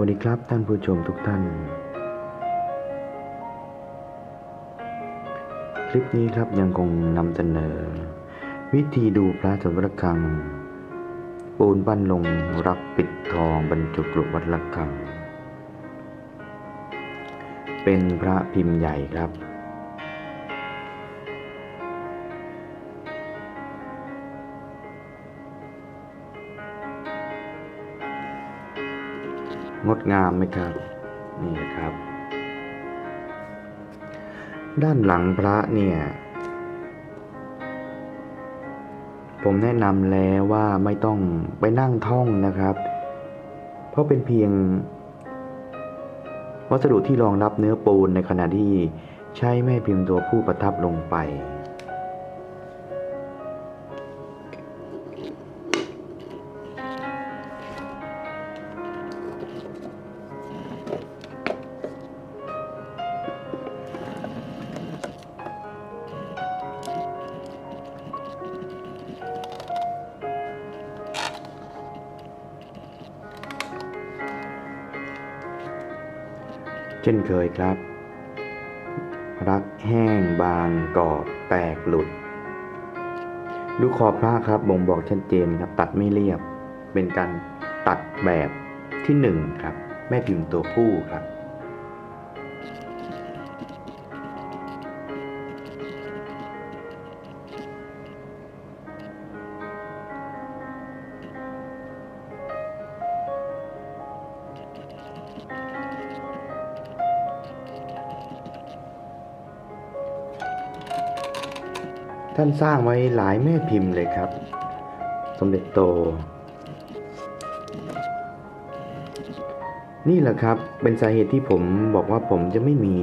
วัสดีครับท่านผู้ชมทุกท่าน คลิปนี้ครับยังคงนำเสนอ วิธีดูพระสวรคัง ปูนปั้นลงรักปิดทองบรรจุกรุวัดละคัง เป็นพระพิมพ์ใหญ่ครับ งดงามไหมครับ นี่นะครับ ด้านหลังพระเนี่ย ผมแนะนำแล้วว่าไม่ต้องไปนั่งท่องนะครับ เพราะเป็นเพียง วัสดุที่รองรับเนื้อปูนในขณะที่ใช้แม่พิมพ์ตัวผู้ประทับลงไป ช่นเคยครับ รักแห้งบางกรอบแตกหลุด ดูขอบพระครับบ่งบอกชัดเจนครับ ตัดไม่เรียบ เป็นการตัดแบบที่หนึ่งครับ แม่พิมพ์ตัวผู้ครับ ท่านสร้างไว้หลายแม่พิมพ์เลยครับ สมเด็จโต นี่แหละครับเป็นสาเหตุที่ผมบอกว่าผมจะไม่มี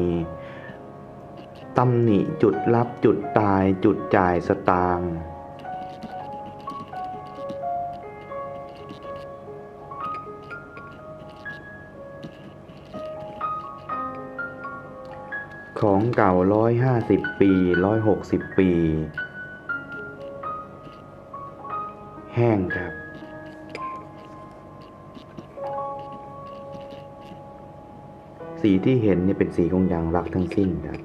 ตำหนิจุดรับจุดตายจุดจ่ายสตางค์ของเก่าร้อยห้าสิบปีร้อยหกสิบปี แห้งครับ สีที่เห็นเนี่ยเป็นสีของยางรักทั้งสิ้นครับ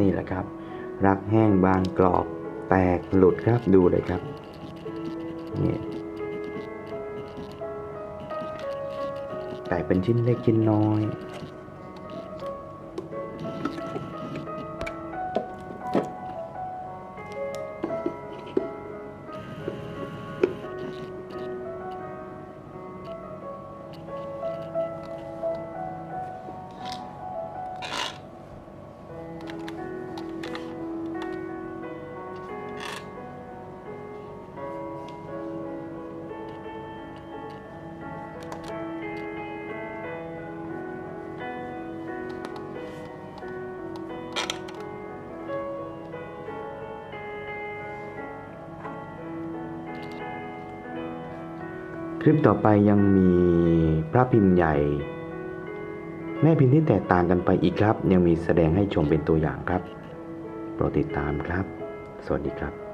นี่แหละครับ รักแห้งบางกรอบแตกหลุดครับดูเลยครับนี่ แต่เป็นชิ้นเล็กชิ้นน้อย ลิปต่อไปยังมีพระพิมพ์ใหญ่ แม่พิมพ์ที่แตกต่างกันไปอีกครับ ยังมีแสดงให้ชมเป็นตัวอย่างครับ โปรดติดตามครับ สวัสดีครับ